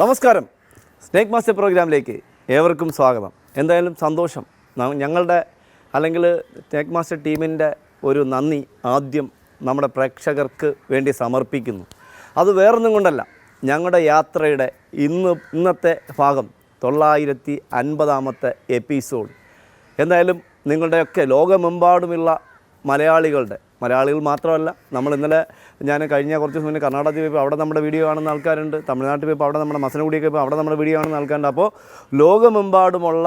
നമസ്കാരം. Snake master പ്രോഗ്രാമിലേക്ക് ഏവർക്കും സ്വാഗതം. എന്തായാലും സന്തോഷം. ഞങ്ങളുടെ അല്ലെങ്കിൽ സ്നേക്ക് മാസ്റ്റർ ടീമിന്റെ ഒരു നന്ദി ആദ്യം നമ്മുടെ പ്രേക്ഷകർക്ക് വേണ്ടി സമർപ്പിക്കുന്നു. അത് വേറൊന്നും കൊണ്ടല്ല. ഞങ്ങളുടെ യാത്രയുടെ ഇന്ന് ഇന്നത്തെ ഭാഗം തൊള്ളായിരത്തി അൻപതാമത്തെ എപ്പിസോഡ്. എന്തായാലും നിങ്ങളുടെയൊക്കെ ലോകമെമ്പാടുമുള്ള മലയാളികളുടെ മലയാളികൾ മാത്രമല്ല നമ്മൾ ഇന്നലെ ഞാൻ കഴിഞ്ഞ കുറച്ച് ദിവസം മുന്നേ കർണാടകത്തിൽ പോയപ്പോൾ അവിടെ നമ്മുടെ വീഡിയോ കാണുന്ന ആൾക്കാരുണ്ട് തമിഴ്നാട്ടിൽ പോയപ്പോൾ അവിടെ നമ്മുടെ മസനഗുഡിയൊക്കെ പോയപ്പോൾ അവിടെ നമ്മുടെ വീഡിയോ കാണുന്ന ആൾക്കാരുണ്ട്. അപ്പോൾ ലോകമെമ്പാടുമുള്ള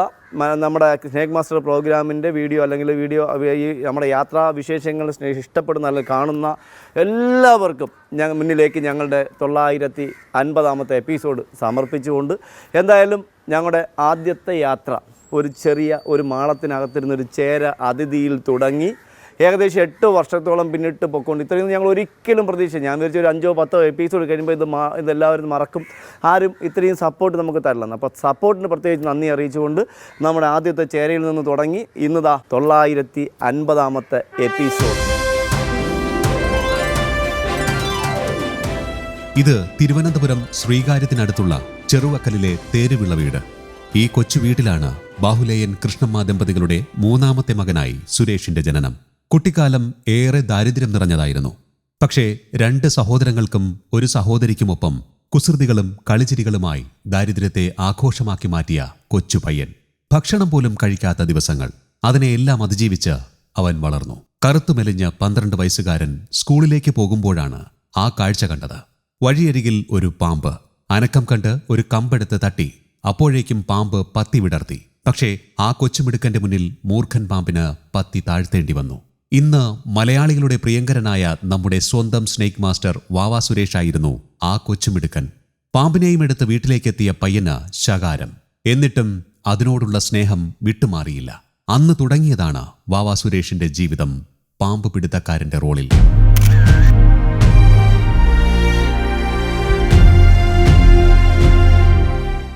നമ്മുടെ സ്നേക് മാസ്റ്റർ പ്രോഗ്രാമിന്റെ വീഡിയോ അല്ലെങ്കിൽ വീഡിയോ ഈ നമ്മുടെ യാത്രാ വിശേഷങ്ങൾ ഇഷ്ടപ്പെടുന്ന അല്ലെങ്കിൽ കാണുന്ന എല്ലാവർക്കും ഞങ്ങൾ മുന്നിലേക്ക് ഞങ്ങളുടെ തൊള്ളായിരത്തി അൻപതാമത്തെ എപ്പിസോഡ് സമർപ്പിച്ചുകൊണ്ട് എന്തായാലും ഞങ്ങളുടെ ആദ്യത്തെ യാത്ര ഒരു ചെറിയ ഒരു മാളത്തിനകത്തിരുന്ന ഒരു ചേര അതിഥിയിൽ തുടങ്ങി. ഏകദേശം എട്ട് വർഷത്തോളം പിന്നിട്ട് പൊക്കൊണ്ട് ഇത്രയും ഞങ്ങൾ ഒരിക്കലും പ്രതീക്ഷ ഞാൻ വിചാരിച്ച ഒരു അഞ്ചോ പത്തോ എപ്പിസോഡ് കഴിയുമ്പോൾ ഇത് മാ ഇതെല്ലാവരും മറക്കും. ആരും ഇത്രയും സപ്പോർട്ട് നമുക്ക് തരില്ലെന്ന് അപ്പോൾ സപ്പോർട്ടിന് പ്രത്യേകിച്ച് നന്ദി അറിയിച്ചുകൊണ്ട് നമ്മുടെ ആദ്യത്തെ ചേരയിൽ നിന്ന് തുടങ്ങി ഇന്നതാ തൊള്ളായിരത്തി അൻപതാമത്തെ എപ്പിസോഡ് ഇത് തിരുവനന്തപുരം ശ്രീകാര്യത്തിനടുത്തുള്ള ചെറുവക്കലിലെ തേരുവിള വീട്. ഈ കൊച്ചു വീട്ടിലാണ് ബാഹുലേയൻ കൃഷ്ണമ്മ ദമ്പതികളുടെ മൂന്നാമത്തെ മകനായി സുരേഷിന്റെ ജനനം. കുട്ടിക്കാലം ഏറെ ദാരിദ്ര്യം നിറഞ്ഞതായിരുന്നു. പക്ഷേ രണ്ട് സഹോദരങ്ങൾക്കും ഒരു സഹോദരിക്കുമൊപ്പം കുസൃതികളും കളിച്ചിരികളുമായി ദാരിദ്ര്യത്തെ ആഘോഷമാക്കി മാറ്റിയ കൊച്ചു പയ്യൻ. ഭക്ഷണം പോലും കഴിക്കാത്ത ദിവസങ്ങൾ. അതിനെയെല്ലാം അതിജീവിച്ച് അവൻ വളർന്നു. കറുത്തുമെലിഞ്ഞ പന്ത്രണ്ട് വയസ്സുകാരൻ സ്കൂളിലേക്ക് പോകുമ്പോഴാണ് ആ കാഴ്ച കണ്ടത്. വഴിയരികിൽ ഒരു പാമ്പ്. അനക്കം കണ്ട് ഒരു കമ്പെടുത്ത് തട്ടി. അപ്പോഴേക്കും പാമ്പ് പത്തി വിടർത്തി. പക്ഷേ ആ കൊച്ചുമിടുക്കന്റെ മുന്നിൽ മൂർഖൻ പാമ്പിന് പത്തി താഴ്ത്തേണ്ടി വന്നു. ഇന്ന് മലയാളികളുടെ പ്രിയങ്കരനായ നമ്മുടെ സ്വന്തം സ്നേക്ക് മാസ്റ്റർ വാവാ സുരേഷ് ആയിരുന്നു ആ കൊച്ചുമിടുക്കൻ. പാമ്പിനെയും എടുത്ത് വീട്ടിലേക്കെത്തിയ പയ്യന് ശകാരം. എന്നിട്ടും അതിനോടുള്ള സ്നേഹം വിട്ടുമാറിയില്ല. അന്ന് തുടങ്ങിയതാണ് വാവാ സുരേഷിന്റെ ജീവിതം പാമ്പ് പിടുത്തക്കാരന്റെ റോളിൽ.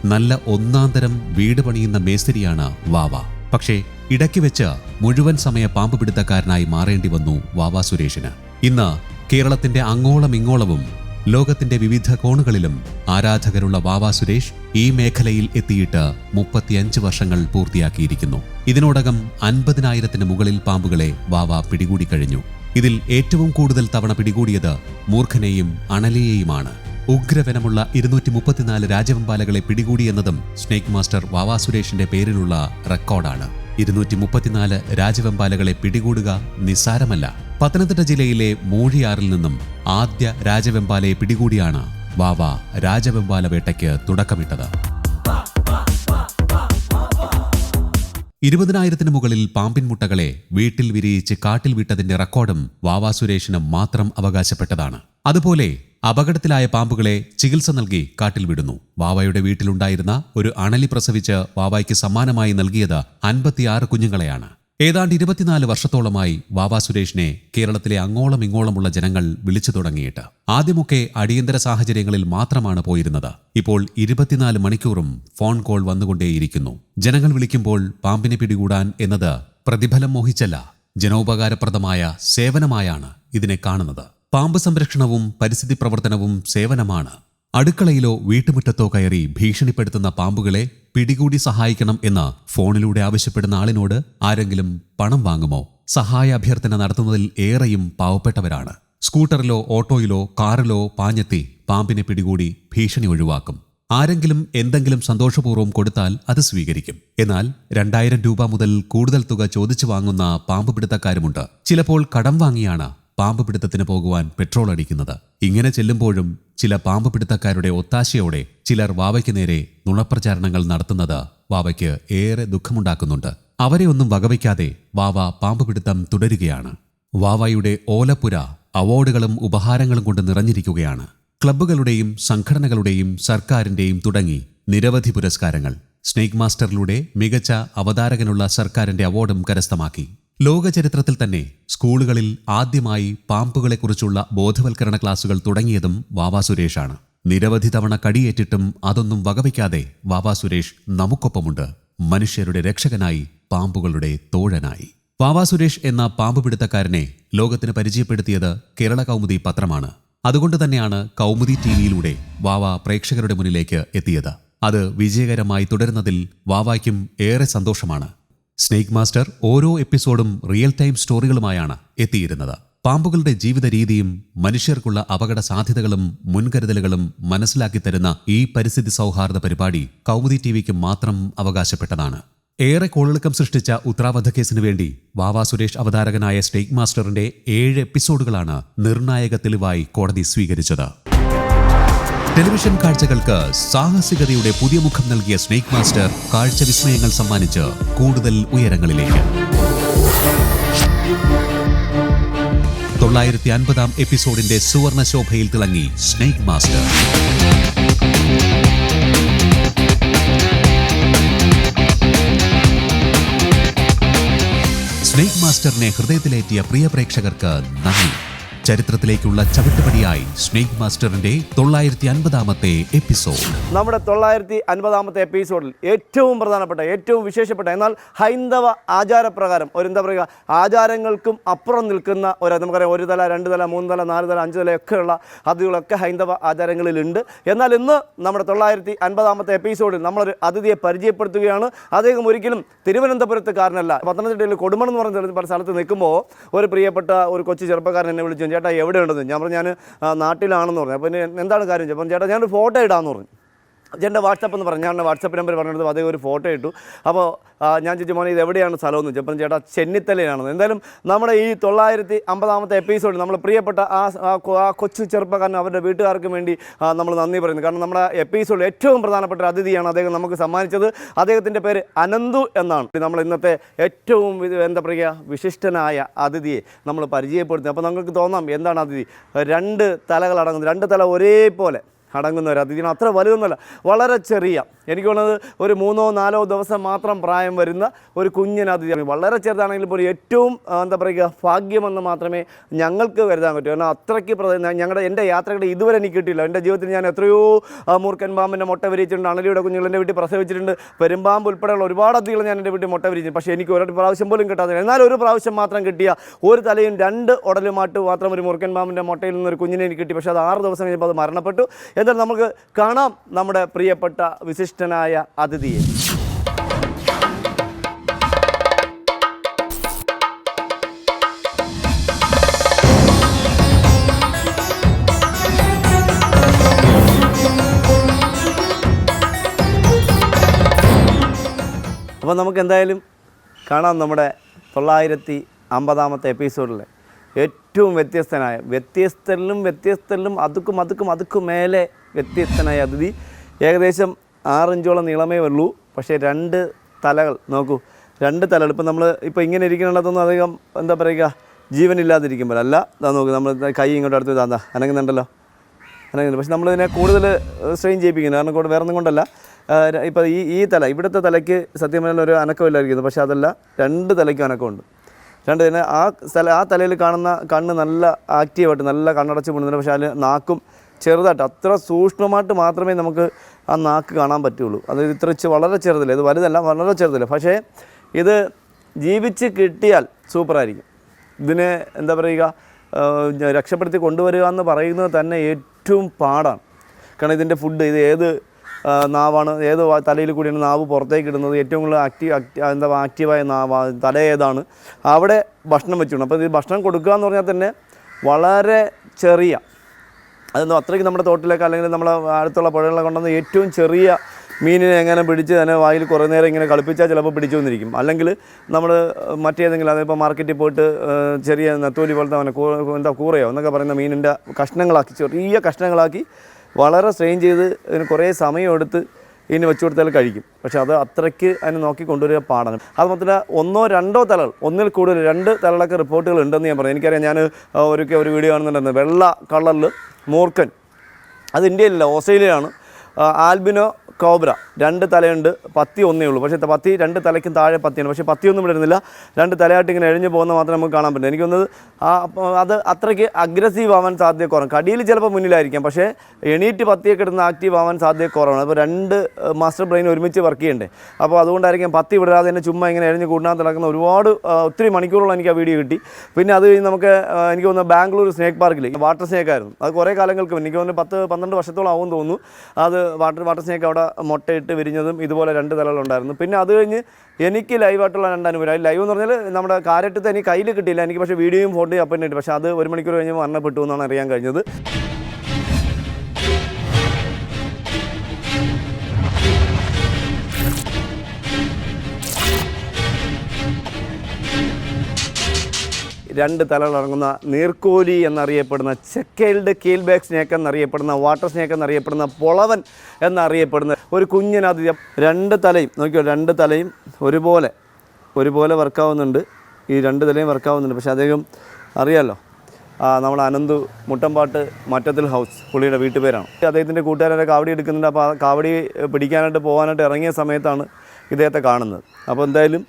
നല്ല ഒന്നാന്തരം വീട് പണിയുന്ന മേസ്തിരിയാണ് വാവ. പക്ഷേ ഇടയ്ക്ക് വെച്ച് മുഴുവൻ സമയ പാമ്പ് പിടുത്തക്കാരനായി മാറേണ്ടി വന്നു വാവാ സുരേഷിന്. ഇന്ന് കേരളത്തിന്റെ അങ്ങോളം ഇങ്ങോളവും ലോകത്തിന്റെ വിവിധ കോണുകളിലും ആരാധകരുള്ള വാവാ സുരേഷ് ഈ മേഖലയിൽ എത്തിയിട്ട് മുപ്പത്തിയഞ്ച് വർഷങ്ങൾ പൂർത്തിയാക്കിയിരിക്കുന്നു. ഇതിനോടകം അൻപതിനായിരത്തിന് മുകളിൽ പാമ്പുകളെ വാവ പിടികൂടിക്കഴിഞ്ഞു ഇതിൽ ഏറ്റവും കൂടുതൽ തവണ പിടികൂടിയത് മൂർഖനെയും അണലിയെയുമാണ്. ഉഗ്രവനമുള്ള ഇരുന്നൂറ്റി മുപ്പത്തിനാല് രാജവെമ്പാലകളെ പിടികൂടിയെന്നതും സ്നേക് മാസ്റ്റർ വാവാ സുരേഷിന്റെ പേരിലുള്ള റെക്കോർഡാണ്. ഇരുന്നൂറ്റി മുപ്പത്തിനാല് രാജവെമ്പാലകളെ പിടികൂടുക നിസ്സാരമല്ല. പത്തനംതിട്ട ജില്ലയിലെ മൂഴിയാറിൽ നിന്നും ആദ്യ രാജവെമ്പാലയെ പിടികൂടിയാണ് വാവ രാജവെമ്പാല വേട്ടയ്ക്ക് തുടക്കമിട്ടത്. ഇരുപതിനായിരത്തിന് മുകളിൽ പാമ്പിൻ മുട്ടകളെ വീട്ടിൽ വിരിയിച്ച് കാട്ടിൽ വിട്ടതിന്റെ റെക്കോർഡും വാവാ സുരേഷിന് മാത്രം അവകാശപ്പെട്ടതാണ്. അതുപോലെ അപകടത്തിലായ പാമ്പുകളെ ചികിത്സ നൽകി കാട്ടിൽ വിടുന്നു. വാവയുടെ വീട്ടിലുണ്ടായിരുന്ന ഒരു അണലി പ്രസവിച്ച് വാവായ്ക്ക് സമ്മാനമായി നൽകിയത് അൻപത്തിയാറ് കുഞ്ഞുങ്ങളെയാണ്. ഏതാണ്ട് ഇരുപത്തിനാല് വർഷത്തോളമായി വാവ സുരേഷിനെ കേരളത്തിലെ അങ്ങോളം ഇങ്ങോളമുള്ള ജനങ്ങൾ വിളിച്ചു തുടങ്ങിയിട്ട്. ആദ്യമൊക്കെ അടിയന്തര സാഹചര്യങ്ങളിൽ മാത്രമാണ് പോയിരുന്നത്. ഇപ്പോൾ ഇരുപത്തിനാല് മണിക്കൂറും ഫോൺ കോൾ വന്നുകൊണ്ടേയിരിക്കുന്നു. ജനങ്ങൾ വിളിക്കുമ്പോൾ പാമ്പിനെ പിടികൂടാൻ എന്നത് പ്രതിഫലം മോഹിച്ചല്ല ജനോപകാരപ്രദമായ സേവനമായാണ് ഇതിനെ കാണുന്നത്. പാമ്പ് സംരക്ഷണവും പരിസ്ഥിതി പ്രവർത്തനവും സേവനമാണ്. അടുക്കളയിലോ വീട്ടുമുറ്റത്തോ കയറി ഭീഷണിപ്പെടുത്തുന്ന പാമ്പുകളെ പിടികൂടി സഹായിക്കണം എന്ന് ഫോണിലൂടെ ആവശ്യപ്പെടുന്ന ആളിനോട് ആരെങ്കിലും പണം വാങ്ങുമോ? സഹായ അഭ്യർത്ഥന നടത്തുന്നതിൽ ഏറെയും പാവപ്പെട്ടവരാണ്. സ്കൂട്ടറിലോ ഓട്ടോയിലോ കാറിലോ പാഞ്ഞെത്തി പാമ്പിനെ പിടികൂടി ഭീഷണി ഒഴിവാക്കും. ആരെങ്കിലും എന്തെങ്കിലും സന്തോഷപൂർവം കൊടുത്താൽ അത് സ്വീകരിക്കും. എന്നാൽ രണ്ടായിരം രൂപ മുതൽ കൂടുതൽ തുക ചോദിച്ചു വാങ്ങുന്ന പാമ്പ് പിടുത്തക്കാരുമുണ്ട്. ചിലപ്പോൾ കടം വാങ്ങിയാണ് പാമ്പ് പിടുത്തത്തിന് പോകുവാൻ പെട്രോൾ അടിക്കുന്നത്. ഇങ്ങനെ ചെല്ലുമ്പോഴും ചില പാമ്പ് പിടുത്തക്കാരുടെ ഒത്താശയോടെ ചിലർ വാവയ്ക്ക് നേരെ നുണപ്രചാരണങ്ങൾ നടത്തുന്നത് വാവയ്ക്ക് ഏറെ ദുഃഖമുണ്ടാക്കുന്നുണ്ട്. അവരെ ഒന്നും വകവയ്ക്കാതെ വാവ പാമ്പ് പിടുത്തം തുടരുകയാണ്. വാവയുടെ ഓലപ്പുര അവാർഡുകളും ഉപഹാരങ്ങളും കൊണ്ട് നിറഞ്ഞിരിക്കുകയാണ്. ക്ലബ്ബുകളുടെയും സംഘടനകളുടെയും സർക്കാരിന്റെയും തുടങ്ങി നിരവധി പുരസ്കാരങ്ങൾ. സ്നേക്ക് മാസ്റ്ററിലൂടെ മികച്ച അവതാരകനുള്ള സർക്കാരിന്റെ അവാർഡും കരസ്ഥമാക്കി. ലോക ചരിത്രത്തിൽ തന്നെ സ്കൂളുകളിൽ ആദ്യമായി പാമ്പുകളെക്കുറിച്ചുള്ള ബോധവൽക്കരണ ക്ലാസുകൾ തുടങ്ങിയതും വാവാ സുരേഷാണ്. നിരവധി തവണ കടിയേറ്റിട്ടും അതൊന്നും വകവയ്ക്കാതെ വാവാ സുരേഷ് നമുക്കൊപ്പമുണ്ട്. മനുഷ്യരുടെ രക്ഷകനായി പാമ്പുകളുടെ തോഴനായി. വാവാ സുരേഷ് എന്ന പാമ്പ് പിടുത്തക്കാരനെ ലോകത്തിന് പരിചയപ്പെടുത്തിയത് കേരള കൗമുദി പത്രമാണ്. അതുകൊണ്ട് തന്നെയാണ് കൗമുദി ടി വിയിലൂടെ വാവ പ്രേക്ഷകരുടെ മുന്നിലേക്ക് എത്തിയത്. അത് വിജയകരമായി തുടരുന്നതിൽ വാവായ്ക്കും ഏറെ സന്തോഷമാണ്. സ്നേക് മാസ്റ്റർ ഓരോ എപ്പിസോഡും റിയൽ ടൈം സ്റ്റോറികളുമായാണ് എത്തിയിരുന്നത്. പാമ്പുകളുടെ ജീവിത രീതിയും മനുഷ്യർക്കുള്ള അപകട സാധ്യതകളും മുൻകരുതലുകളും മനസ്സിലാക്കി തരുന്ന ഈ പരിസ്ഥിതി സൗഹാർദ്ദ പരിപാടി കൗമുദി ടി വിക്ക് മാത്രം അവകാശപ്പെട്ടതാണ്. ഏറെ കോളിളക്കം സൃഷ്ടിച്ച ഉത്തരാവധ കേസിനു വേണ്ടി വാവാ സുരേഷ് അവതാരകനായ സ്റ്റേക്ക് മാസ്റ്ററിന്റെ ഏഴ് എപ്പിസോഡുകളാണ് നിർണായക തെളിവായി കോടതി സ്വീകരിച്ചത്. ടെലിവിഷൻ കാഴ്ചകൾക്ക് സാഹസികതയുടെ പുതിയ മുഖം നൽകിയ സ്നേക് മാസ്റ്റർ കാഴ്ച വിസ്മയങ്ങൾ സമ്മാനിച്ച് കൂടുതൽ ഉയരങ്ങളിലേക്ക്. തൊള്ളായിരത്തി അൻപതാം എപ്പിസോഡിന്റെ സുവർണ ശോഭയിൽ തിളങ്ങി സ്നേക് മാസ്റ്റർ. സ്നേക് മാസ്റ്ററിനെ ഹൃദയത്തിലേറ്റിയ പ്രിയ പ്രേക്ഷകർക്ക് നന്ദി. ചരിത്രത്തിലേക്കുള്ള ചവിട്ടുപടിയായി സ്നേക് മാസ്റ്ററിന്റെ തൊള്ളായിരത്തി അൻപതാമത്തെ എപ്പിസോഡ്. നമ്മുടെ തൊള്ളായിരത്തി അൻപതാമത്തെ എപ്പിസോഡിൽ ഏറ്റവും പ്രധാനപ്പെട്ട ഏറ്റവും വിശേഷപ്പെട്ട എന്നാൽ ഹൈന്ദവ ആചാരപ്രകാരം ഒരു എന്താ പറയുക ആചാരങ്ങൾക്കും അപ്പുറം നിൽക്കുന്ന ഒരു നമുക്കറിയാം ഒരു തല രണ്ട് തല മൂന്ന് തല നാല് തല അഞ്ച് തല ഒക്കെയുള്ള അതിഥികളൊക്കെ ഹൈന്ദവ ആചാരങ്ങളിലുണ്ട്. എന്നാൽ ഇന്ന് നമ്മുടെ തൊള്ളായിരത്തി അൻപതാമത്തെ എപ്പിസോഡിൽ നമ്മളൊരു അതിഥിയെ പരിചയപ്പെടുത്തുകയാണ്. അദ്ദേഹം ഒരിക്കലും തിരുവനന്തപുരത്തുകാരനല്ല. പത്തനംതിട്ടയിൽ കൊടുമണെന്ന് പറഞ്ഞ സ്ഥലത്ത് നിൽക്കുമ്പോൾ ഒരു പ്രിയപ്പെട്ട ഒരു കൊച്ചു ചെറുപ്പക്കാരൻ എന്നെ വിളിച്ചു ചേട്ടാ എവിടെ ഉണ്ടെന്ന് ഞാൻ പറഞ്ഞു ഞാൻ നാട്ടിലാണെന്ന് പറഞ്ഞു. അപ്പോൾ എന്താണ് കാര്യം? ചേട്ടാ ഞാനൊരു ഫോട്ടോ ഇടാമെന്ന് പറഞ്ഞു. എന്റെ വാട്സപ്പ് എന്ന് പറഞ്ഞു. ഞാൻ വാട്സപ്പ് നമ്പർ പറഞ്ഞെടുത്ത് അതേ ഒരു ഫോട്ടോ ഇട്ടു. അപ്പോൾ ഞാൻ ചോദിച്ചു മോനെ ഇത് എവിടെയാണ് സ്ഥലമെന്ന് ചോദിച്ചപ്പോൾ ചേട്ടാ ചെന്നിത്തലയിലാണെന്ന് എന്തായാലും നമ്മുടെ ഈ തൊള്ളായിരത്തി അമ്പതാമത്തെ എപ്പിസോഡ് നമ്മൾ പ്രിയപ്പെട്ട ആ ആ കൊച്ചു ചെറുപ്പക്കാരൻ അവരുടെ വീട്ടുകാർക്കും വേണ്ടി നമ്മൾ നന്ദി പറയുന്നു. കാരണം നമ്മുടെ എപ്പിസോഡിൽ ഏറ്റവും പ്രധാനപ്പെട്ട അതിഥിയാണ് അദ്ദേഹം നമുക്ക് സമ്മാനിച്ചത്. അദ്ദേഹത്തിന്റെ പേര് അനന്തു എന്നാണ്. നമ്മൾ ഇന്നത്തെ ഏറ്റവും എന്താ പറയുക വിശിഷ്ടനായ അതിഥിയെ നമ്മൾ പരിചയപ്പെടുത്തുന്നത് അപ്പോൾ നമുക്ക് തോന്നാം എന്താണ് അതിഥി? രണ്ട് തലകളടങ്ങുന്നത് രണ്ട് തല ഒരേപോലെ അടങ്ങുന്ന ഒരു അതിഥിയാണ് അത്ര വലുതൊന്നുമല്ല. വളരെ ചെറിയ. എനിക്ക് തോന്നുന്നത് ഒരു മൂന്നോ നാലോ ദിവസം മാത്രം പ്രായം വരുന്ന ഒരു കുഞ്ഞൻ അതിഥിയാണ് വളരെ ചെറുതാണെങ്കിലും പോലും ഏറ്റവും എന്താ പറയുക ഭാഗ്യമെന്ന് മാത്രമേ ഞങ്ങൾക്ക് കരുതാൻ പറ്റൂ. കാരണം അത്രയ്ക്ക് ഞങ്ങളുടെ എന്റെ യാത്രയുടെ ഇതുവരെ എനിക്ക് കിട്ടിയില്ല. എന്റെ ജീവിതത്തിൽ ഞാൻ എത്രയോ മൂർക്കൻ പാമ്പിന്റെ മുട്ട വിരിച്ചിട്ടുണ്ട് അണലിയുടെ കുഞ്ഞുങ്ങൾ എന്റെ വീട്ടിൽ പ്രസവിച്ചിട്ടുണ്ട്. പെരുമ്പാമ്പ് ഉൾപ്പെടെയുള്ള ഒരുപാട് അതിഥികൾ ഞാൻ എന്റെ വീട്ടിൽ മുട്ട വിരിച്ചിട്ടുണ്ട് പക്ഷേ എനിക്ക് ഒരു പ്രാവശ്യം പോലും കിട്ടാതെ എന്നാൽ ഒരു പ്രാവശ്യം മാത്രം കിട്ടിയ ഒരു തലയും രണ്ട് ഉടലുമായിട്ട് മാത്രം ഒരു മുറുക്കൻ പാമ്പിന്റെ മുട്ടയിൽ നിന്ന് ഒരു കുഞ്ഞിനെ എനിക്ക് കിട്ടി. പക്ഷേ അത് ആറ് ദിവസം കഴിഞ്ഞപ്പോൾ അത് മരണപ്പെട്ടു. എന്നാൽ നമുക്ക് കാണാം നമ്മുടെ പ്രിയപ്പെട്ട വിശിഷ്ടനായ അതിഥിയെ. അപ്പോൾ നമുക്ക് എന്തായാലും കാണാം നമ്മുടെ തൊള്ളായിരത്തി അമ്പതാമത്തെ എപ്പിസോഡിൽ ഏറ്റവും വ്യത്യസ്തനായ വ്യത്യസ്തരിലും വ്യത്യസ്തരിലും അതുക്കും അതുക്കും അതുക്കും മേലെ വ്യത്യസ്തനായ അതിഥി. ഏകദേശം ആറിഞ്ചോളം നീളമേ ഉള്ളൂ. പക്ഷേ രണ്ട് തലകൾ നോക്കൂ രണ്ട് തലകൾ. ഇപ്പം നമ്മൾ ഇപ്പോൾ ഇങ്ങനെ ഇരിക്കണതൊന്നും അധികം എന്താ പറയുക ജീവനില്ലാതിരിക്കുമ്പോൾ അല്ല. ഇതാ നോക്ക് നമ്മൾ കൈ ഇങ്ങോട്ട് അടുത്ത് ഇതാ അനങ്ങുന്നുണ്ടല്ലോ. അനങ്ങുന്നുണ്ട് പക്ഷെ നമ്മളിതിനെ കൂടുതൽ സ്ട്രെയിൻ ചെയ്യിപ്പിക്കുന്നു. കാരണം കൂടെ വേറെ ഒന്നും കൊണ്ടല്ല ഇപ്പോൾ ഈ ഈ തല ഇവിടുത്തെ തലയ്ക്ക് സത്യം പറഞ്ഞാൽ ഒരു അനക്കമില്ലായിരിക്കുന്നു. പക്ഷേ അതല്ല രണ്ട് തലയ്ക്കും അനക്കമുണ്ട്. രണ്ട് തന്നെ. ആ സ്ഥല ആ തലയിൽ കാണുന്ന കണ്ണ് നല്ല ആക്റ്റീവായിട്ട് നല്ല കണ്ണടച്ച് മുന്നുന്നുണ്ട് പക്ഷേ അതിൽ നാക്കും ചെറുതായിട്ട് അത്ര സൂക്ഷ്മമായിട്ട് മാത്രമേ നമുക്ക് ആ നാക്ക് കാണാൻ പറ്റുള്ളൂ. അത് ഇത്ര വളരെ ചെറുതല്ല? ഇത് വലുതല്ല വളരെ ചെറുതല്ല? പക്ഷേ ഇത് ജീവിച്ച് കിട്ടിയാൽ സൂപ്പറായിരിക്കും. ഇതിനെ എന്താ പറയുക രക്ഷപ്പെടുത്തി കൊണ്ടുവരിക എന്ന് പറയുന്നത് തന്നെ ഏറ്റവും പാടാണ്. കാരണം ഇതിന്റെ ഫുഡ് ഇത് ഏത് നാവാണ്. ഏത് തലയിൽ കൂടിയാണ് നാവ് പുറത്തേക്ക് ഇടുന്നത്. ഏറ്റവും കൂടുതൽ ആക്റ്റീവ് എന്താ ആക്റ്റീവായ നാവ്. തല ഏതാണ്? അവിടെ ഭക്ഷണം വെച്ചിട്ടുണ്ട് അപ്പോൾ ഇത് ഭക്ഷണം കൊടുക്കുക എന്ന് പറഞ്ഞാൽ തന്നെ വളരെ ചെറിയ അതൊന്നും അത്രയ്ക്ക് നമ്മുടെ തോട്ടിലേക്ക് അല്ലെങ്കിൽ നമ്മളെ അടുത്തുള്ള പുഴകളെ കൊണ്ടുവന്ന് ഏറ്റവും ചെറിയ മീനിനെ എങ്ങനെ പിടിച്ച് തന്നെ വായിൽ കുറേ നേരം ഇങ്ങനെ കളിപ്പിച്ചാൽ ചിലപ്പോൾ പിടിച്ചു വന്നിരിക്കും അല്ലെങ്കിൽ നമ്മൾ മറ്റേതെങ്കിലും അതിപ്പോൾ മാർക്കറ്റിൽ പോയിട്ട് ചെറിയ നത്തോലി പോലത്തെ അവനെ എന്താ കൂറയോ എന്നൊക്കെ പറയുന്ന മീനിന്റെ കഷ്ണങ്ങളാക്കി ചെറിയ കഷ്ണങ്ങളാക്കി വളരെ സ്ട്രെയിൻ ചെയ്ത് ഇതിന് കുറേ സമയമെടുത്ത് ഇതിന് വെച്ചു കൊടുത്താൽ കഴിക്കും. പക്ഷേ അത് അത്രയ്ക്ക് അതിനെ നോക്കി കൊണ്ടുവരിക പാടാണ്. അത് മാത്രമല്ല ഒന്നോ രണ്ടോ തലകൾ ഒന്നിൽ കൂടുതൽ രണ്ട് തലകളൊക്കെ റിപ്പോർട്ടുകൾ ഉണ്ടെന്ന് ഞാൻ പറഞ്ഞു എനിക്കറിയാം ഞാൻ ഒരിക്കൽ ഒരു വീഡിയോ കാണുന്നുണ്ടെന്ന് വെള്ള കളറിൽ മൂർക്കൻ അത് ഇന്ത്യയിലല്ല ഓസ്ട്രേലിയയിലാണ്. Albino cobra. രണ്ട് തലയുണ്ട് പത്തി ഒന്നേ ഉള്ളൂ. പക്ഷേ പത്തി രണ്ട് തലയ്ക്കും താഴെ പത്തിയാണ്. പക്ഷേ പത്തിയൊന്നും വിടുന്നില്ല രണ്ട് തലയായിട്ട് ഇങ്ങനെ എഴിഞ്ഞു പോകുന്ന മാത്രമേ നമുക്ക് കാണാൻ പറ്റും. എനിക്ക് തോന്നുന്നത് അത് അത്രയ്ക്ക് അഗ്രസീവ് ആവാൻ സാധ്യത കുറവാണ്. കടിയിൽ ചിലപ്പോൾ മുന്നിലായിരിക്കാം. പക്ഷേ എണീറ്റ് പത്തിയൊക്കെ ഇടുന്ന ആക്റ്റീവ് ആവാൻ സാധ്യത കുറവാണ്. അപ്പോൾ രണ്ട് മാസ്റ്റർ ബ്രെയിൻ ഒരുമിച്ച് വർക്ക് ചെയ്യണ്ടേ? അപ്പോൾ അതുകൊണ്ടായിരിക്കും പത്തി വിടാതെ തന്നെ ചുമ്മാ ഇങ്ങനെ എഴിഞ്ഞ് കൂടാൻ നടക്കുന്ന ഒരുപാട് ഒത്തിരി മണിക്കൂറോളം എനിക്ക് ആ വീഡിയോ കിട്ടി. പിന്നെ അത് കഴിഞ്ഞ് നമുക്ക് എനിക്ക് തോന്നുന്നു ബാംഗ്ലൂർ സ്നേക്ക് പാർക്കിൽ വാട്ടർ സ്നേക്ക് ആയിരുന്നു. അത് കുറേ കാലങ്ങൾക്ക് എനിക്ക് തോന്നുന്നു പത്ത് പന്ത്രണ്ട് വർഷത്തോളം ആവും തോന്നുന്നു. അത് വാട്ടർ വാട്ടർ സ്നേക്ക് അവിടെ മുട്ടയിട്ട് വിരിഞ്ഞതും ഇതുപോലെ രണ്ട് തലകളുണ്ടായിരുന്നു. പിന്നെ അത് കഴിഞ്ഞ് എനിക്ക് ലൈവായിട്ടുള്ള രണ്ട് അനുഭവം. ലൈവ് എന്ന് പറഞ്ഞാൽ നമ്മുടെ കാരറ്റത്ത് എനിക്ക് കയ്യിൽ കിട്ടിയില്ല. എനിക്ക് പക്ഷേ വീഡിയോയും ഫോട്ടോയും അപ്പം കിട്ടി പക്ഷേ അത് ഒരു മണിക്കൂർ കഴിഞ്ഞ് മരണപ്പെട്ടു എന്നാണ് അറിയാൻ കഴിഞ്ഞത്. രണ്ട് തലകളടങ്ങുന്ന നീർക്കോലി എന്നറിയപ്പെടുന്ന ചെക്കൈൽഡ് കീൽബാക്ക് സ്നേക്ക് എന്നറിയപ്പെടുന്ന വാട്ടർ സ്നേക്ക് എന്നറിയപ്പെടുന്ന പൊളവൻ എന്നറിയപ്പെടുന്ന ഒരു കുഞ്ഞിനധികം രണ്ട് തലയും നോക്കിയോ രണ്ട് തലയും ഒരുപോലെ ഒരുപോലെ വർക്കാവുന്നുണ്ട്. ഈ രണ്ട് തലയും വർക്കാവുന്നുണ്ട്. പക്ഷേ അദ്ദേഹം അറിയാമല്ലോ നമ്മൾ അനന്തു മുട്ടമ്പാട്ട് മറ്റത്തിൽ ഹൗസ് പുള്ളിയുടെ വീട്ടുപേരാണ്. അദ്ദേഹത്തിന്റെ കൂട്ടുകാരെ കാവടി എടുക്കുന്നുണ്ട്. അപ്പോൾ ആ കാവടി പിടിക്കാനായിട്ട് പോകാനായിട്ട് ഇറങ്ങിയ സമയത്താണ് ഇദ്ദേഹത്തെ കാണുന്നത്. അപ്പോൾ എന്തായാലും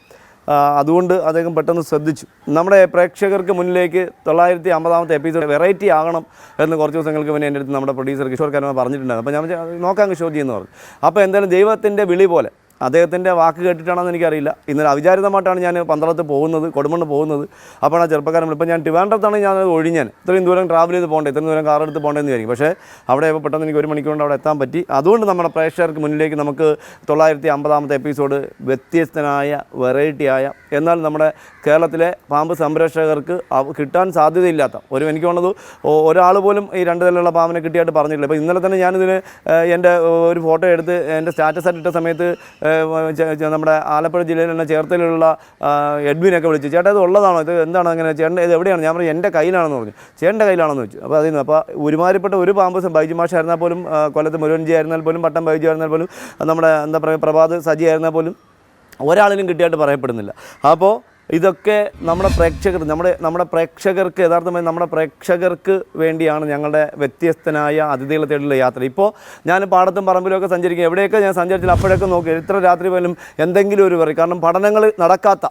അതുകൊണ്ട് അദ്ദേഹം പെട്ടെന്ന് ശ്രദ്ധിച്ചു. നമ്മുടെ പ്രേക്ഷകർക്ക് മുന്നിലേക്ക് തൊള്ളായിരത്തി അമ്പതാമത്തെ എപ്പിസോഡ് വെറൈറ്റി ആകണം എന്ന് കുറച്ച് ദിവസങ്ങൾക്ക് മുന്നേ എന്റെ അടുത്ത് നമ്മുടെ പ്രൊഡ്യൂസർ കിഷോർ കർമ്മ പറഞ്ഞിട്ടുണ്ടായിരുന്നു. അപ്പോൾ ഞാൻ നോക്കാം കിഷോർജി എന്ന് പറഞ്ഞു. അപ്പോൾ എന്തായാലും ദൈവത്തിന്റെ വിളി പോലെ അദ്ദേഹത്തിന്റെ വാക്ക് കേട്ടിട്ടാണെന്ന് എനിക്കറിയില്ല. ഇന്നലെ അവിചാരിതമായിട്ടാണ് ഞാൻ പന്തളത്ത് പോകുന്നത് കൊടുമണ്ണ് പോകുന്നത്. അപ്പോൾ ആ ചെറുപ്പക്കാരൻ ഇപ്പം ഞാൻ ട്രിവാൻഡ്രത്താണ് ഞാൻ ഒഴിഞ്ഞാൻ. ഇത്രയും ദൂരം ട്രാവൽ ചെയ്ത് പോകണ്ടേ ഇത്രയും ദൂരം കാറെടുത്ത് പോകേണ്ടതെന്ന് വിചാരിക്കും. പക്ഷേ അവിടെ ഇപ്പോൾ പെട്ടെന്ന് എനിക്ക് ഒരു മണിക്കൂർ അവിടെ എത്താൻ പറ്റി. അതുകൊണ്ട് നമ്മുടെ പ്രേക്ഷകർക്ക് മുന്നിലേക്ക് നമുക്ക് തൊള്ളായിരത്തി അമ്പതാമത്തെ എപ്പിസോഡ് വ്യത്യസ്തനായ വെറൈറ്റിയായ എന്നാൽ നമ്മുടെ കേരളത്തിലെ പാമ്പ് സംരക്ഷകർക്ക് കിട്ടാൻ സാധ്യതയില്ലാത്ത ഒരു എനിക്ക് തോന്നുന്നത് ഒരാൾ പോലും ഈ രണ്ട് തലമുള്ള പാമ്പിനെ കിട്ടിയായിട്ട് പറഞ്ഞിട്ടില്ല. അപ്പോൾ ഇന്നലെ തന്നെ ഞാനിതിന് എന്റെ ഒരു ഫോട്ടോ എടുത്ത് എന്റെ സ്റ്റാറ്റസ് ആയിട്ട് ഇട്ട സമയത്ത് നമ്മുടെ ആലപ്പുഴ ജില്ലയിൽ തന്നെ ചേർത്തലുള്ള ആഹ്, എഡ്വിനൊക്കെ വിളിച്ചു. ചേട്ടാ ഇത് ഉള്ളതാണോ? ഇത് എന്താണ് അങ്ങനെ? ചേട്ടൻ ഇത് എവിടെയാണ്? ഞാൻ പറഞ്ഞു എന്റെ കയ്യിലാണെന്ന് പറഞ്ഞു. ചേട്ടന്റെ കയ്യിലാണെന്ന് വെച്ചു അപ്പോൾ അതിൽ നിന്ന് അപ്പോൾ ഒരുമാതിരിപ്പെട്ട ഒരു പാമ്പ് ബൈജു മാഷ് ആയിരുന്നാൽ പോലും കൊല്ലത്ത് മുരുവൻജി ആയിരുന്നാൽ പോലും പട്ടം ബൈജു ആയിരുന്നാൽ പോലും നമ്മുടെ എന്താ പറയുക പ്രഭാത് സജി ആയിരുന്നാൽ പോലും ഒരാളിനും കിട്ടിയായിട്ട് പറയപ്പെടുന്നില്ല. അപ്പോൾ ഇതൊക്കെ നമ്മുടെ പ്രേക്ഷകർ നമ്മുടെ നമ്മുടെ പ്രേക്ഷകർക്ക് യഥാർത്ഥമായി നമ്മുടെ പ്രേക്ഷകർക്ക് വേണ്ടിയാണ് ഞങ്ങളുടെ വ്യത്യസ്തനായ അതിഥികളെ തേടിയുള്ള യാത്ര. ഇപ്പോൾ ഞാൻ പാടത്തും പറമ്പിലൊക്കെ സഞ്ചരിക്കും. എവിടെയൊക്കെ ഞാൻ സഞ്ചരിച്ചാൽ അപ്പോഴൊക്കെ നോക്കി ഇത്ര രാത്രി പോലും എന്തെങ്കിലും ഒരു പറയും കാരണം പഠനങ്ങൾ നടക്കാത്ത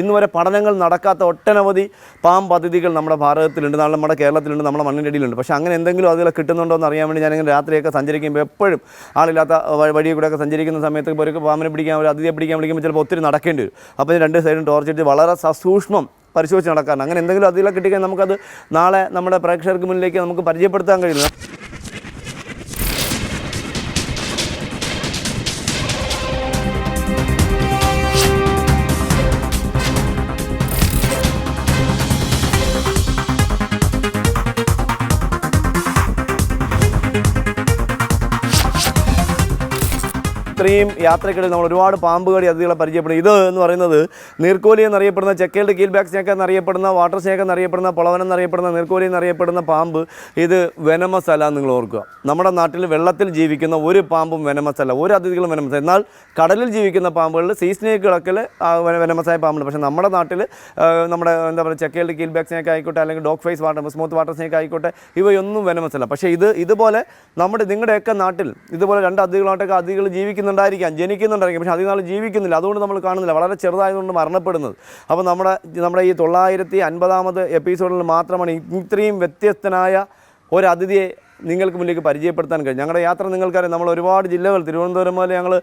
ഇന്ന് വരെ പഠനങ്ങൾ നടക്കാത്ത ഒട്ടനവധി പാം പദ്ധതികൾ നമ്മുടെ ഭാരതത്തിലുണ്ട് നമ്മുടെ കേരളത്തിലുണ്ട് നമ്മുടെ മണ്ണിന്റെ അടിയിലുണ്ട്. പക്ഷേ അങ്ങനെ എന്തെങ്കിലും അതിൽ കിട്ടുന്നുണ്ടോ എന്ന് അറിയാൻ വേണ്ടി ഞാനിങ്ങനെ രാത്രിയൊക്കെ സഞ്ചരിക്കുമ്പോൾ എപ്പോഴും ആളില്ലാത്ത വഴി വഴിയിൽ കൂടെയൊക്കെ സഞ്ചരിക്കുന്ന സമയത്ത് ഇപ്പോൾ ഒരു പാമ്പിനെ പിടിക്കാൻ ഒരു അതിഥിയെ പിടിക്കാൻ വിളിക്കുമ്പോൾ ചിലപ്പോൾ ഒത്തിരി നടക്കേണ്ടി വരും. അപ്പോൾ രണ്ട് സൈഡും ടോർച്ച് അടിച്ച് വളരെ സസൂക്ഷ്മം പരിശോധിച്ച് നടക്കാറുണ്ട് അങ്ങനെ എന്തെങ്കിലും അതിലൊക്കെ കിട്ടിക്കാൻ നമുക്കത് നാളെ നമ്മുടെ പ്രേക്ഷകർക്ക് മുന്നിലേക്ക് നമുക്ക് പരിചയപ്പെടുത്താൻ കഴിയുന്നു ഇത്രയും യാത്രക്കിടയിൽ നമ്മൾ ഒരുപാട് പാമ്പ് കടി അതിഥികളെ പരിചയപ്പെടും ഇത് എന്ന് പറയുന്നത് നീർക്കോലി എന്നറിയപ്പെടുന്ന ചെക്കേൽഡ് കീൽബാക്ക് സ്നേക്ക് എന്നറിയപ്പെടുന്ന വാട്ടർ സ്നേക്ക് എന്നറിയപ്പെടുന്ന പൊളവൻ എന്നറിയപ്പെടുന്ന നീർക്കോലി എന്നറിയപ്പെടുന്ന പാമ്പ് ഇത് വെനമസ് അല്ല എന്ന് നിങ്ങൾ ഓർക്കുക. നമ്മുടെ നാട്ടിൽ വെള്ളത്തിൽ ജീവിക്കുന്ന ഒരു പാമ്പും വെനമസ് അല്ല ഒരു അതിഥികളും വെനമസ് എന്നാൽ കടലിൽ ജീവിക്കുന്ന പാമ്പുകളിൽ സീ സ്നേക്കുകളൊക്കെ വെനമസായ പാമ്പുണ്ട്. പക്ഷേ നമ്മുടെ നാട്ടിൽ നമ്മുടെ എന്താ പറയുക ചെക്കേൽഡ് കീൽബാക്ക് സ്നേക്ക് ആയിക്കോട്ടെ അല്ലെങ്കിൽ dog face water smooth water snake ആയിക്കോട്ടെ ഇവയൊന്നും വെനമസ് അല്ല പക്ഷേ ഇത് ഇതുപോലെ നമ്മുടെ നിങ്ങളുടെയൊക്കെ നാട്ടിൽ ഇതുപോലെ രണ്ട് അതിഥികളായിട്ടൊക്കെ അതിഥികൾ ജീവിക്കുന്നുണ്ടായിരിക്കാം ജനിക്കുന്നുണ്ടായിരിക്കും പക്ഷേ അധികം നാൾ ജീവിക്കുന്നില്ല. അതുകൊണ്ട് നമ്മൾ കാണുന്നില്ല. വളരെ ചെറുതായതുകൊണ്ട് മരണപ്പെടുന്നത്. അപ്പോൾ നമ്മുടെ നമ്മുടെ ഈ തൊള്ളായിരത്തി അൻപതാമത് എപ്പിസോഡിൽ മാത്രമാണ് ഇത്രയും വ്യത്യസ്തനായ ഒരു നിങ്ങൾക്ക് മുന്നിലേക്ക് പരിചയപ്പെടുത്താൻ കഴിയും. ഞങ്ങളുടെ യാത്ര നിങ്ങൾക്കറിയാം. നമ്മൾ ഒരുപാട് ജില്ലകൾ തിരുവനന്തപുരം മുതൽ ഞങ്ങൾ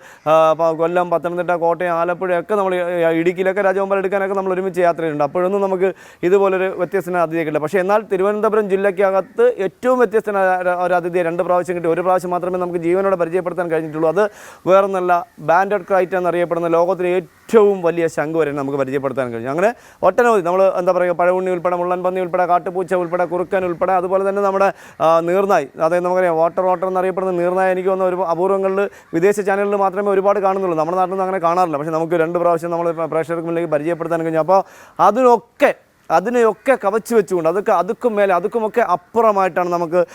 കൊല്ലം പത്തനംതിട്ട കോട്ടയം ആലപ്പുഴ ഒക്കെ നമ്മൾ ഇടുക്കിയിലൊക്കെ രാജഗോപാൽ എടുക്കാനൊക്കെ നമ്മൾ ഒരുമിച്ച് യാത്ര ചെയ്യുന്നുണ്ട് അപ്പോഴൊന്നും നമുക്ക് ഇതുപോലൊരു വ്യത്യസ്തന അതിഥിയെ പക്ഷേ എന്നാൽ തിരുവനന്തപുരം ജില്ലയ്ക്കകത്ത് ഏറ്റവും വ്യത്യസ്തന ഒരു- ഒരു അതിഥിയെ രണ്ട് പ്രാവശ്യം കിട്ടി. ഒരു പ്രാവശ്യം മാത്രമേ നമുക്ക് ജീവനോടെ പരിചയപ്പെടുത്താൻ കഴിഞ്ഞിട്ടുള്ളൂ. അത് വേറൊന്നല്ല ബാൻഡഡ് ക്രൈറ്റ് എന്നറിയപ്പെടുന്ന ലോകത്തിലെ ഏറ്റവും വലിയ ശംഖ് വരെ നമുക്ക് പരിചയപ്പെടുത്താൻ കഴിഞ്ഞു അങ്ങനെ ഒട്ടനവധി നമ്മൾ എന്താ പറയുക പഴവുണ്ണി ഉൾപ്പെടെ മുള്ളൻപന്നി ഉൾപ്പെടെ കാട്ടുപൂച്ച ഉൾപ്പെടെ കുറുക്കൻ ഉൾപ്പെടെ അതുപോലെ തന്നെ നമ്മുടെ നീർനായ്. അതായത് നമുക്കറിയാം വാട്ടർ വാട്ടർ എന്നറിയപ്പെടുന്ന നീർനായി എനിക്ക് വന്ന ഒരു അപൂർവങ്ങളിൽ വിദേശ ചാനലിൽ മാത്രമേ ഒരുപാട് കാണുന്നുള്ളൂ. നമ്മുടെ നാട്ടിൽ നിന്ന് അങ്ങനെ കാണാറില്ല. പക്ഷേ നമുക്ക് രണ്ട് പ്രാവശ്യം നമ്മൾ പ്രേക്ഷകർക്ക് മുന്നിലേക്ക് പരിചയപ്പെടുത്താൻ കഴിഞ്ഞു. അപ്പോൾ അതിനൊക്കെ അതിനെയൊക്കെ കവച്ചു വെച്ചുകൊണ്ട് അതൊക്കെ അതുക്കും മേലെ അതുക്കുമൊക്കെ അപ്പുറമായിട്ടാണ് നമുക്ക്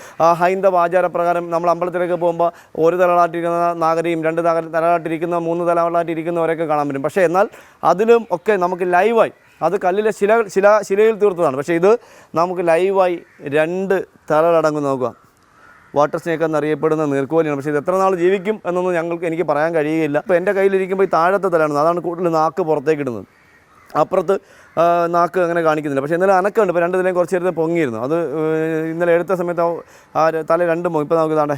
ഹൈന്ദവ ആചാരപ്രകാരം നമ്മൾ അമ്പലത്തിലേക്ക് പോകുമ്പോൾ ഒരു തലകളായിട്ടിരിക്കുന്ന നാഗരിയും രണ്ട് തല തലകളായിട്ടിരിക്കുന്ന മൂന്ന് തലകളായിട്ടിരിക്കുന്നവരൊക്കെ കാണാൻ പറ്റും. പക്ഷേ എന്നാൽ അതിലും ഒക്കെ നമുക്ക് ലൈവായി അത് കല്ലിലെ ശില ശില ശിലയിൽ തീർത്തതാണ്. പക്ഷേ ഇത് നമുക്ക് ലൈവായി രണ്ട് തലകളടങ്ങ് നോക്കുക. വാട്ടർ സ്നേക്ക് എന്നറിയപ്പെടുന്ന നീർക്കോലിയാണ്. പക്ഷേ ഇത് എത്ര നാൾ ജീവിക്കും എന്നൊന്നും ഞങ്ങൾക്ക് എനിക്ക് പറയാൻ കഴിയുകയില്ല. അപ്പോൾ എന്റെ കയ്യിലിരിക്കുമ്പോൾ ഈ താഴത്തെ തലയാണ്. അതാണ് കൂടുതൽ നാക്ക് പുറത്തേക്ക് ഇടുന്നത്. അപ്പുറത്ത് നാക്ക് അങ്ങനെ കാണിക്കുന്നില്ല. പക്ഷേ ഇന്നലെ അനക്കമുണ്ട്. ഇപ്പോൾ രണ്ട് നിലയും കുറച്ച് നേരത്തെ പൊങ്ങിയിരുന്നു. അത് ഇന്നലെ എടുത്ത സമയത്ത് ആ- തല രണ്ടും പൊങ്ങി. ഇപ്പോൾ നമുക്ക് താണ്ടേ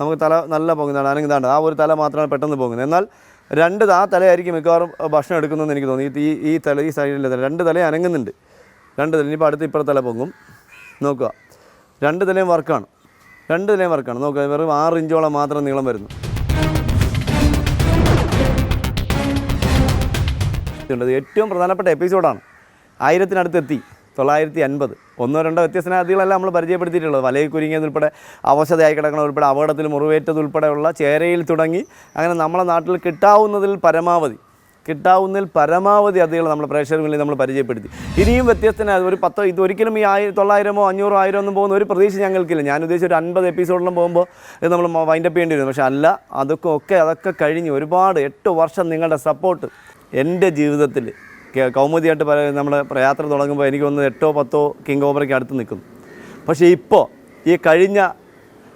നമുക്ക് തല നല്ല പൊങ്ങുന്നതാണ് അല്ലെങ്കിൽ ഇതാണ്ട് ആ ഒരു തല മാത്രമാണ് പെട്ടെന്ന് പൊങ്ങുന്നത്. എന്നാൽ രണ്ട് ആ തലയായിരിക്കും മിക്കവാറും ഭക്ഷണം എടുക്കുന്നതെന്ന് എനിക്ക് തോന്നി ഈ ഈ തല ഈ സൈഡിലെ തല രണ്ട് തല അനങ്ങുന്നുണ്ട്. രണ്ട് തല ഇനിയിപ്പോൾ അടുത്ത് ഇപ്പുറത്തെ തല പൊങ്ങും. നോക്കുക. രണ്ട് തലയും വർക്കാണ്. രണ്ട് തലയും വർക്കാണ്. നോക്കുക. വെറും ആറ് ഇഞ്ചോളം മാത്രം നീളം വരുന്നു. ഇത് ഏറ്റവും പ്രധാനപ്പെട്ട എപ്പിസോഡാണ്. ആയിരത്തിനടുത്ത് എത്തി തൊള്ളായിരത്തി അൻപത് ഒന്നോ രണ്ടോ വ്യത്യസ്ത അതികളെല്ലാം നമ്മൾ പരിചയപ്പെടുത്തിയിട്ടുള്ളത്. വലയിൽ കുരുങ്ങിയതുൾപ്പെടെ അവശതയായി കിടക്കണ ഉൾപ്പെടെ അപകടത്തിൽ മുറിവേറ്റതുൾപ്പെടെയുള്ള ചേരയിൽ തുടങ്ങി അങ്ങനെ നമ്മളെ നാട്ടിൽ കിട്ടാവുന്നതിൽ പരമാവധി കിട്ടാവുന്നതിൽ പരമാവധി അതികൾ നമ്മൾ പ്രേക്ഷകർക്ക് മുന്നിൽ നമ്മൾ പരിചയപ്പെടുത്തി. ഇനിയും വ്യത്യസ്തന ഒരു പത്തോ ഇത് ഒരിക്കലും ഈ ആയിരം തൊള്ളായിരമോ അഞ്ഞൂറോ ആയിരം ഒന്നും പോകുന്ന ഒരു പ്രതീക്ഷ ഞങ്ങൾക്കില്ല. ഞാൻ ഉദ്ദേശിച്ച ഒരു അൻപത് എപ്പിസോഡിലും പോകുമ്പോൾ ഇത് നമ്മൾ വൈൻഡപ്പ് ചെയ്യേണ്ടി വരും. പക്ഷേ അല്ല അതൊക്കെ ഒക്കെ അതൊക്കെ കഴിഞ്ഞ് ഒരുപാട് എട്ട് വർഷം നിങ്ങളുടെ സപ്പോർട്ട് എന്റെ ജീവിതത്തിൽ കൗമുദിയായിട്ട് പല നമ്മൾ യാത്ര തുടങ്ങുമ്പോൾ എനിക്ക് തോന്നുന്നത് എട്ടോ പത്തോ കിങ് ഓവറയ്ക്ക് അടുത്ത് നിൽക്കുന്നു പക്ഷേ ഇപ്പോൾ ഈ കഴിഞ്ഞ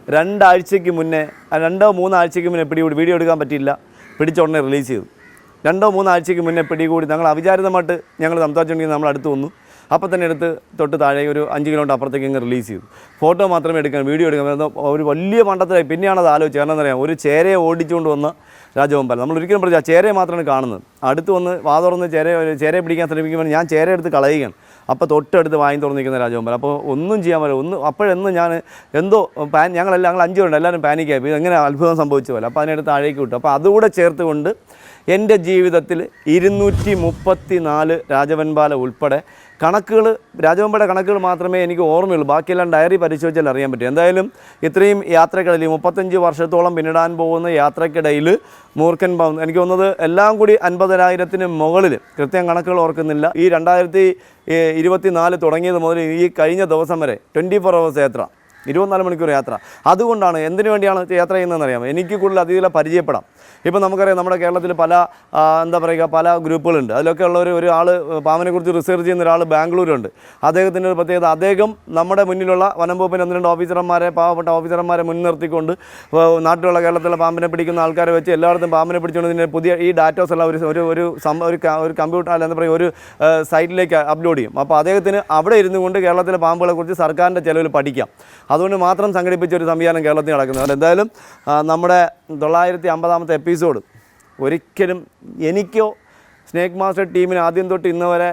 രണ്ടാഴ്ചയ്ക്ക് മുന്നേ രണ്ടോ മൂന്നാഴ്ചയ്ക്ക് മുന്നേ പിടികൂടി വീഡിയോ എടുക്കാൻ പറ്റിയില്ല. പിടിച്ച ഉടനെ റിലീസ് ചെയ്തു. രണ്ടോ മൂന്നാഴ്ചയ്ക്ക് മുന്നേ പിടികൂടി ഞങ്ങൾ അവിചാരിതമായിട്ട് ഞങ്ങൾ സംസാരിച്ചുകൊണ്ടെങ്കിൽ നമ്മൾ അടുത്ത് വന്നു. അപ്പോൾ തന്നെ എടുത്ത് തൊട്ട് താഴെ ഒരു അഞ്ച് കിലോമീറ്റർ അപ്പുറത്തേക്ക് ഇങ്ങ് റിലീസ് ചെയ്തു. ഫോട്ടോ മാത്രമേ എടുക്കാൻ വീഡിയോ എടുക്കാൻ. ഒരു വലിയ മണ്ടത്തിലായി പിന്നെയാണ് അത് ആലോചിച്ചത്. കാരണം എന്താ പറയുക ഒരു ചേരയെ ഓടിച്ചുകൊണ്ട് വന്ന രാജഗോപാൽ നമ്മൾ ഒരിക്കലും പറഞ്ഞ ചേരയെ മാത്രമാണ് കാണുന്നത്. അടുത്ത് വന്ന് വാ തുറന്ന് ചേര ചേരയെ പിടിക്കാൻ ശ്രമിക്കുമ്പോൾ ഞാൻ ചേര എടുത്ത് കളയുകയാണ്. അപ്പോൾ തൊട്ടടുത്ത് വാങ്ങി തുറന്നിരിക്കുന്ന രാജഗോപാൽ അപ്പോൾ ഒന്നും ചെയ്യാൻ പറ്റില്ല. ഒന്ന് അപ്പോഴെന്ന് ഞാൻ എന്തോ പാൻ ഞങ്ങളെല്ലാം ഞങ്ങൾ അഞ്ചു പേരുണ്ട്. എല്ലാവരും പാനിക്കായി ആയി എങ്ങനെ അത്ഭുതം സംഭവിച്ച പോലെ. അപ്പോൾ അതിനടുത്ത് താഴേക്ക് വിട്ടു. അപ്പോൾ അതുകൂടെ ചേർത്തുകൊണ്ട് എന്റെ ജീവിതത്തിൽ ഇരുന്നൂറ്റി മുപ്പത്തി നാല് രാജവൻപാല ഉൾപ്പെടെ കണക്കുകൾ രാജവമ്പയുടെ കണക്കുകൾ മാത്രമേ എനിക്ക് ഓർമ്മയുള്ളൂ. ബാക്കിയെല്ലാം ഡയറി പരിശോധിച്ചാൽ അറിയാൻ പറ്റും. എന്തായാലും ഇത്രയും യാത്രക്കിടയിൽ മുപ്പത്തഞ്ച് വർഷത്തോളം പിന്നിടാൻ പോകുന്ന യാത്രക്കിടയിൽ മൂർഖൻ പാമ്പ് എനിക്ക് തോന്നുന്നത് എല്ലാം കൂടി അൻപതിനായിരത്തിന് മുകളിൽ കൃത്യം കണക്കുകൾ ഓർക്കുന്നില്ല. ഈ രണ്ടായിരത്തി ഇരുപത്തി നാല് തുടങ്ങിയത് മുതൽ ഈ കഴിഞ്ഞ ദിവസം വരെ ട്വന്റി ഫോർ അവേഴ്സ് യാത്ര ഇരുപത്തിനാല് മണിക്കൂർ യാത്ര. അതുകൊണ്ടാണ് എന്തിനു വേണ്ടിയാണ് യാത്ര ചെയ്യുന്നതെന്ന് അറിയാം എനിക്ക് കൂടുതൽ അതിഥികളെ പരിചയപ്പെടാം. ഇപ്പം നമുക്കറിയാം നമ്മുടെ കേരളത്തിൽ പല എന്താ പറയുക പല ഗ്രൂപ്പുകളുണ്ട്. അതിലൊക്കെ ഉള്ളവർ ഒരു ആൾ പാമ്പിനെക്കുറിച്ച് റിസർച്ച് ചെയ്യുന്ന ഒരാൾ ബാംഗ്ലൂരുണ്ട്. അദ്ദേഹത്തിന്റെ ഒരു പ്രത്യേകത അദ്ദേഹം നമ്മുടെ മുന്നിലുള്ള വനം വകുപ്പിന്റെ ഒന്ന് രണ്ട് ഓഫീസർമാരെ പാവപ്പെട്ട ഓഫീസർമാരെ മുൻനിർത്തിക്കൊണ്ട് നാട്ടിലുള്ള കേരളത്തിലെ പാമ്പിനെ പിടിക്കുന്ന ആൾക്കാരെ വെച്ച് എല്ലായിടത്തും പാമ്പിനെ പിടിച്ചുകൊണ്ട് പുതിയ ഈ ഡാറ്റാസ് എല്ലാം ഒരു ഒരു ഒരു ഒരു ഒരു കമ്പ്യൂട്ടർ അല്ല എന്താ പറയുക ഒരു സൈറ്റിലേക്ക് അപ്ലോഡ് ചെയ്യും. അപ്പോൾ അദ്ദേഹത്തിന് അവിടെ ഇരുന്നു കൊണ്ട് കേരളത്തിലെ പാമ്പുകളെ കുറിച്ച് സർക്കാരിന്റെ ചിലവിൽ പഠിക്കാം. അതുകൊണ്ട് മാത്രം സംഘടിപ്പിച്ച ഒരു സംവിധാനം കേരളത്തിൽ നടക്കുന്നത് എന്തായാലും നമ്മുടെ തൊള്ളായിരത്തി അമ്പതാമത്തെ എപ്പിസോഡ്. ഒരിക്കലും എനിക്കോ സ്നേക്ക് മാസ്റ്റർ ടീമിന് ആദ്യം തൊട്ട് ഇന്ന് വരെ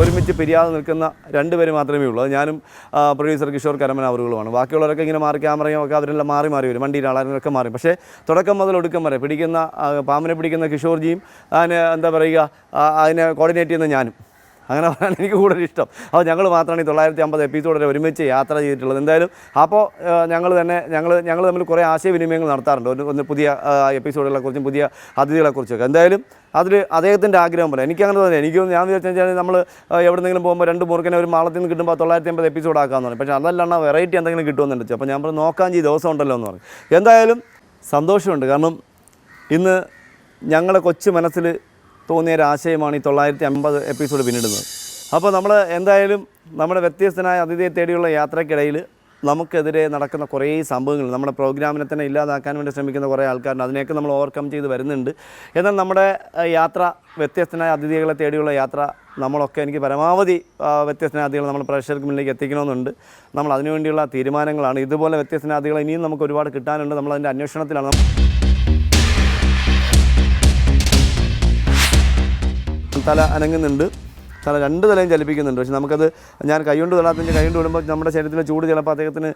ഒരുമിച്ച് പിരിയാതെ നിൽക്കുന്ന രണ്ടുപേര് മാത്രമേ ഉള്ളൂ. അത് ഞാനും പ്രൊഡ്യൂസർ കിഷോർ കരമന അവറുകളുമാണ്. ബാക്കിയുള്ളവരൊക്കെ ഇങ്ങനെ മാറി ക്യാമറയും ഒക്കെ അവരെല്ലാം മാറി മാറി വരും. വണ്ടിയിൽ ആളാരൊക്കെ മാറി. പക്ഷേ തുടക്കം മുതൽ ഒടുക്കം വരെ പിടിക്കുന്ന പാമ്പിനെ പിടിക്കുന്ന കിഷോർജിയും അതിന് എന്താ പറയുക അതിനെ കോർഡിനേറ്റ് ചെയ്യുന്ന ഞാനും. അങ്ങനെ പറയാൻ എനിക്ക് കൂടുതൽ ഇഷ്ടം. അപ്പോൾ ഞങ്ങൾ മാത്രമാണ് ഈ തൊള്ളായിരത്തി അമ്പത് എപ്പിസോഡ് വരെ ഒരുമിച്ച് യാത്ര ചെയ്തിട്ടുള്ളത്. എന്തായാലും അപ്പോൾ ഞങ്ങൾ തന്നെ ഞങ്ങൾ ഞങ്ങൾ തമ്മിൽ കുറേ ആശയവിനിമയങ്ങൾ നടത്താറുണ്ട്. ഒരു ഒന്ന് പുതിയ എപ്പിസോഡുകളെക്കുറിച്ചും പുതിയ അതിഥികളെക്കുറിച്ചൊക്കെ എന്തായാലും അതിൽ അദ്ദേഹത്തിന്റെ ആഗ്രഹം പോലെ എനിക്ക് അങ്ങനെ തന്നെ എനിക്ക് ഞാൻ വിചാരിച്ചു കഴിഞ്ഞാൽ നമ്മൾ എവിടെന്നെങ്കിലും പോകുമ്പോൾ രണ്ട് മുറുക്കനെ ഒരു മാളത്തിൽ നിന്ന് കിട്ടുമ്പോൾ തൊള്ളായിരത്തി അമ്പത് എപ്പിസോഡ് ആക്കാമെന്ന് പറഞ്ഞു പക്ഷേ അതല്ലാണ്ട് വെറൈറ്റി എന്തെങ്കിലും കിട്ടുമെന്ന് വെച്ചു അപ്പോൾ ഞാൻ പറഞ്ഞു നോക്കാൻ ചെയ്ത് ദിവസം ഉണ്ടല്ലോ എന്ന് പറഞ്ഞു എന്തായാലും സന്തോഷമുണ്ട്. കാരണം ഇന്ന് ഞങ്ങളുടെ കൊച്ചു മനസ്സിൽ തോന്നിയ ഒരു ആശയമാണ് ഈ തൊള്ളായിരത്തി അമ്പത് എപ്പിസോഡ് പിന്നിടുന്നത്. അപ്പോൾ നമ്മൾ എന്തായാലും നമ്മുടെ വ്യത്യസ്തനായ അതിഥിയെ തേടിയുള്ള യാത്രക്കിടയിൽ നമുക്കെതിരെ നടക്കുന്ന കുറേ സംഭവങ്ങൾ നമ്മുടെ പ്രോഗ്രാമിനെ തന്നെ ഇല്ലാതാക്കാൻ വേണ്ടി ശ്രമിക്കുന്ന കുറേ ആൾക്കാരുണ്ട്. അതിനെയൊക്കെ നമ്മൾ ഓവർകം ചെയ്ത് വരുന്നുണ്ട്. എന്നാൽ നമ്മുടെ യാത്ര വ്യത്യസ്തനായ അതിഥികളെ തേടിയുള്ള യാത്ര നമ്മളൊക്കെ എനിക്ക് പരമാവധി അതിഥികൾ നമ്മൾ പ്രേക്ഷകർക്ക് മുന്നിലേക്ക് എത്തിക്കണമെന്നുണ്ട്. നമ്മൾ അതിനുവേണ്ടിയുള്ള തീരുമാനങ്ങളാണ്. ഇതുപോലെ വ്യത്യസ്തനാതികളെ ഇനിയും നമുക്ക് ഒരുപാട് കിട്ടാനുണ്ട്. നമ്മൾ അതിന്റെ അന്വേഷണത്തിലാണ്. തല അനങ്ങുന്നുണ്ട്. തല രണ്ട് തലയും ചലിപ്പിക്കുന്നുണ്ട്. പക്ഷെ നമുക്കത് ഞാൻ കൈകൊണ്ട് തൊടാത്തതിന്റെ കൈകൊണ്ട് വിടുമ്പോൾ നമ്മുടെ ശരീരത്തിലെ ചൂട് ചിലപ്പോൾ അദ്ദേഹത്തിന്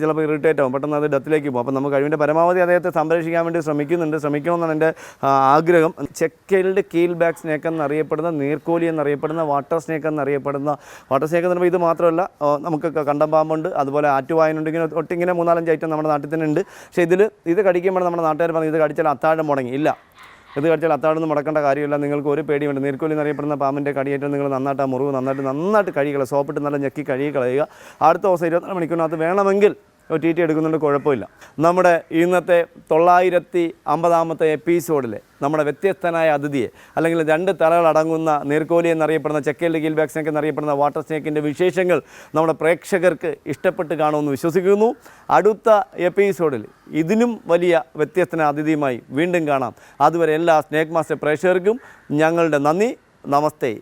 ചിലപ്പോൾ ഇറിറ്റേറ്റ് ആവും. പെട്ടെന്ന് അത് ഡെത്തിലേക്ക് പോകും. അപ്പോൾ നമുക്ക് കഴിവിന്റെ പരമാവധി അദ്ദേഹത്തെ സംരക്ഷിക്കാൻ വേണ്ടി ശ്രമിക്കുന്നുണ്ട്. ശ്രമിക്കണമെന്നാണ് എന്റെ ആഗ്രഹം. ചെക്കൈൽഡ് കീൽ ബാക്ക് സ്നേക്ക് എന്നറിയപ്പെടുന്ന നീർക്കോലി എന്നറിയപ്പെടുന്ന വാട്ടർ സ്നേക്ക് എന്നറിയപ്പെടുന്ന വാട്ടർ സ്നേക്ക് എന്ന് പറയുമ്പോൾ ഇത് മാത്രമല്ല നമുക്ക് ക- കണ്ടം പാമ്പുണ്ട്. അതുപോലെ ആറ്റുവായനുണ്ട് ഇങ്ങനെ ഒട്ടിങ്ങനെ മൂന്നാലഞ്ച് ഐറ്റം നമ്മുടെ നാട്ടിൽ തന്നെ ഉണ്ട്. പക്ഷേ ഇതിൽ ഇത് കടിക്കുമ്പോൾ നമ്മുടെ നാട്ടുകാർ പറഞ്ഞു ഇത് കടിച്ചാൽ അത്താഴം മുടങ്ങി. ഇല്ല. ഇത് കടിച്ചാൽ അത്താഴൊന്നും മുടക്കേണ്ട കാര്യമില്ല. നിങ്ങൾക്ക് ഒരു പേടി വേണ്ട നീർക്കോലി എന്നറിയപ്പെടുന്ന പാമ്പിന്റെ കടിയേറ്റം നിങ്ങൾ നന്നായിട്ട് ആ മുറിവ് നന്നായിട്ട് നന്നായിട്ട് കഴുകികളെ സോപ്പിട്ട് നല്ല ഞെക്കി കഴുകി കളയുക. അടുത്ത ദിവസം ഇരുപത്തിനാല് മണിക്കൂറിനകത്ത് വേണമെങ്കിൽ ടി ടി എടുക്കുന്നുണ്ട് കുഴപ്പമില്ല. നമ്മുടെ ഇന്നത്തെ തൊള്ളായിരത്തി അമ്പതാമത്തെ എപ്പിസോഡിലെ നമ്മുടെ വ്യത്യസ്തനായ അതിഥിയെ അല്ലെങ്കിൽ രണ്ട് തലകളടങ്ങുന്ന നീർക്കോലി എന്നറിയപ്പെടുന്ന ചെക്കേൽ ഗിൽ വാക്സിനൊക്കെ സ്നേക്ക് എന്നറിയപ്പെടുന്ന വാട്ടർ സ്നേക്കിന്റെ വിശേഷങ്ങൾ നമ്മുടെ പ്രേക്ഷകർക്ക് ഇഷ്ടപ്പെട്ട് കാണുമെന്ന് വിശ്വസിക്കുന്നു. അടുത്ത എപ്പിസോഡിൽ ഇതിനും വലിയ വ്യത്യസ്തന അതിഥിയുമായി വീണ്ടും കാണാം. അതുവരെ എല്ലാ സ്നേക്ക് മാസ്റ്റർ പ്രേക്ഷകർക്കും ഞങ്ങളുടെ നന്ദി. നമസ്തേ.